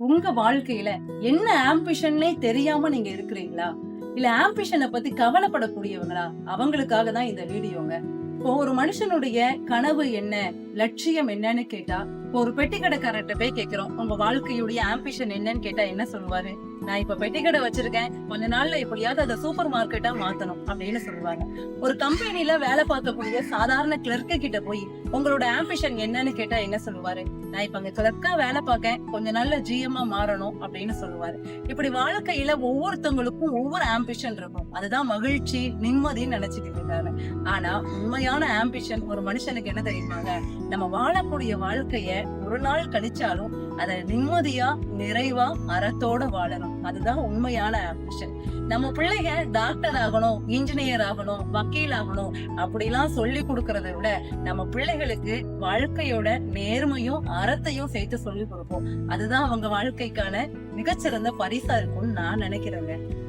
உங்க வாழ்க்கையில என்ன ஆம்பிஷன்னே தெரியாம நீங்க இருக்கிறீங்களா? இல்ல ஆம்பிஷனை பத்தி கவலைப்படக்கூடியவங்களா? அவங்களுக்காக தான் இந்த வீடியோங்க இப்போ ஒரு மனுஷனுடைய கனவு என்ன? லட்சியம் என்னன்னு கேட்டா இப்போ ஒரு பெட்டி கடைக்காரர்கிட்ட போய் கேக்குறோம் உங்க வாழ்க்கையுடைய ஆம்பிஷன் என்னன்னு கேட்டா என்ன சொல்லுவாரு? நான் இப்ப பெட்டி கடை வச்சிருக்கேன் கொஞ்ச நாள்ல எப்படியாவது அதை சூப்பர் மார்க்கெட்டா மாத்தணும் அப்படின்னு சொல்லுவாங்க. ஒரு கம்பெனில வேலை பார்க்கக்கூடிய சாதாரண கிளர்க்கு கிட்ட போய் உங்களோட ஆம்பிஷன் என்னன்னு கேட்டா என்ன சொல்லுவாரு? நான் இப்ப அங்க கிளர்க்கா வேலை பார்க்கேன் கொஞ்ச நாள்ல ஜிஎம்மா மாறணும் அப்படின்னு சொல்லுவாரு. இப்படி வாழ்க்கையில ஒவ்வொருத்தவங்களுக்கும் ஒவ்வொரு ஆம்பிஷன் இருக்கும். அதுதான் மகிழ்ச்சி நிம்மதின்னு நினைச்சிட்டு இருக்காங்க. ஆனா உண்மையான ஆம்பிஷன் ஒரு மனுஷனுக்கு என்ன தெரியுமாங்க? நம்ம வாழக்கூடிய வாழ்க்கைய ஒரு நாள் கழிச்சாலும் அதை நிம்மதியா நிறைவா அறத்தோட வாழணும். அதுதான் உண்மையான ஆம்பிஷன் நம்ம பிள்ளைங்க டாக்டர் ஆகணும் இன்ஜினியர் ஆகணும் வக்கீல் ஆகணும் அப்படிலாம் சொல்லி கொடுக்கறத விட நம்ம பிள்ளைகளுக்கு வாழ்க்கையோட நேர்மையும் அறத்தையும் சேர்த்து சொல்லி கொடுப்போம். அதுதான் அவங்க வாழ்க்கைக்கான மிகச்சிறந்த பரிசா இருக்கும்னு நான் நினைக்கிறேங்க.